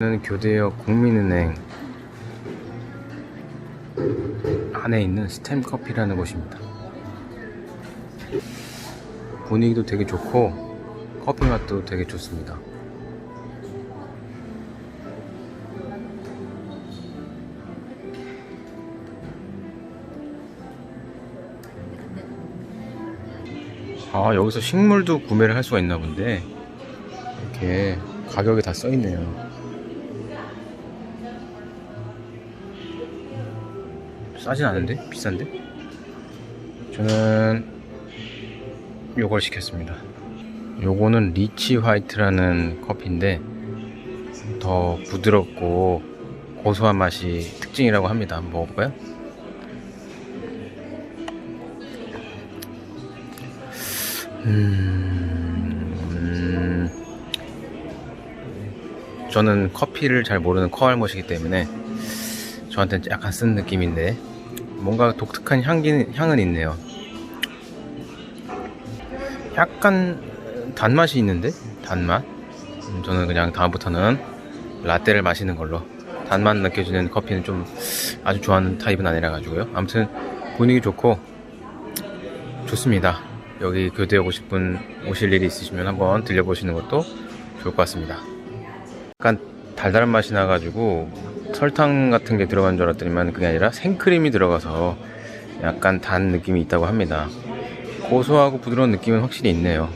는 교대역 국민은행 안에 있는 스템 커피라는 곳입니다. 분위기도 되게 좋고 커피 맛도 되게 좋습니다. 아 여기서 식물도 구매를 할 수가 있나 본데 이렇게 가격이 다 써 있네요. 싸진 않은데? 비싼데? 저는 요걸 시켰습니다. 요거는 리치 화이트라는 커피인데 더 부드럽고 고소한 맛이 특징이라고 합니다. 한번 먹어볼까요? 음, 음, 저는 커피를 잘 모르는 커알못이기 때문에 저한테는 약간 쓴 느낌인데 뭔가 독특한 향기, 향은 있네요. 약간 단맛이 있는데 단맛. 음, 저는 그냥 다음부터는 라떼를 마시는 걸로 단맛 느껴지는 커피는 좀 아주 좋아하는 타입은 아니라 가지고요. 아무튼 분위기 좋고 좋습니다. 여기 교대 오고 싶은 오실 일이 있으시면 한번 들려보시는 것도 좋을 것 같습니다. 약간 달달한 맛이 나가지고 설탕 같은 게 들어간 줄 알았더니만 그게 아니라 생크림이 들어가서 약간 단 느낌이 있다고 합니다. 고소하고 부드러운 느낌은 확실히 있네요.